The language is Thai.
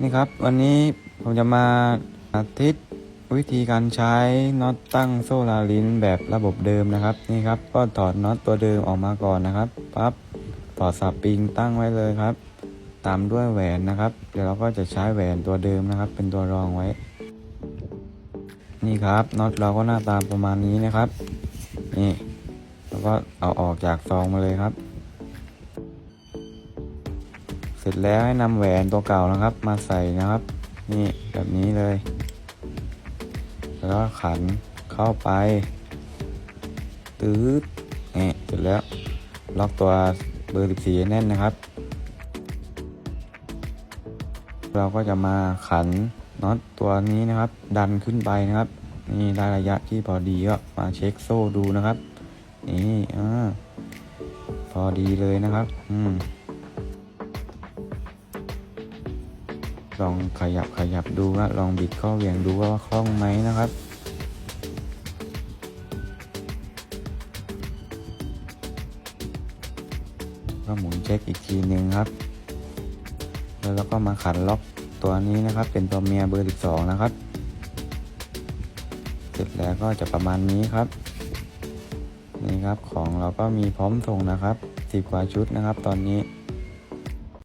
นี่ครับวันนี้ผมจะมาอาทิตวิธีการใช้น็อตตั้งโซ่ลาลิ้นแบบระบบเดิมนะครับนี่ครับก็ถอดน็อตตัวเดิมออกมาก่อนนะครับปั๊บต่อสับปิงตั้งไว้เลยครับ ตามด้วยแหวนนะครับ เดี๋ยวเราก็จะใช้แหวนตัวเดิมนะครับ เป็นตัวรองไว้ นี่ครับน็อตเราก็หน้าตาประมาณนี้นะครับ นี่แล้วก็เอาออกจากซองมาเลยครับ สร็จแล้วให้นำแหวนตัวเก่านะครับ มาใส่นะครับ นี่แบบนี้เลย แล้วก็ขันเข้าไปตืดนี่เสร็จแล้ว ล็อกตัวเบอร์ 14ให้แน่นนะครับ เราก็จะมาขันน็อตตัวนี้นะครับ ดันขึ้นไปนะครับ นี่ได้ระยะที่พอดีก็มาเช็คโซ่ดูนะครับ นี่อ่าพอดีเลยนะครับ อืม ลองขยับขยับดูนะลองบิดข้อเหวี่ยงดูว่าคล่องไหมนะครับก็หมุนเช็คอีกทีหนึ่งครับ แล้วเราก็มาขันล็อกตัวนี้นะครับ เป็นตัวเมียเบอร์ 12 นะครับ เสร็จแล้วก็จะประมาณนี้ครับ นี่ครับของเราก็มีพร้อมส่งนะครับ 10 กว่าชุดนะครับ ตอนนี้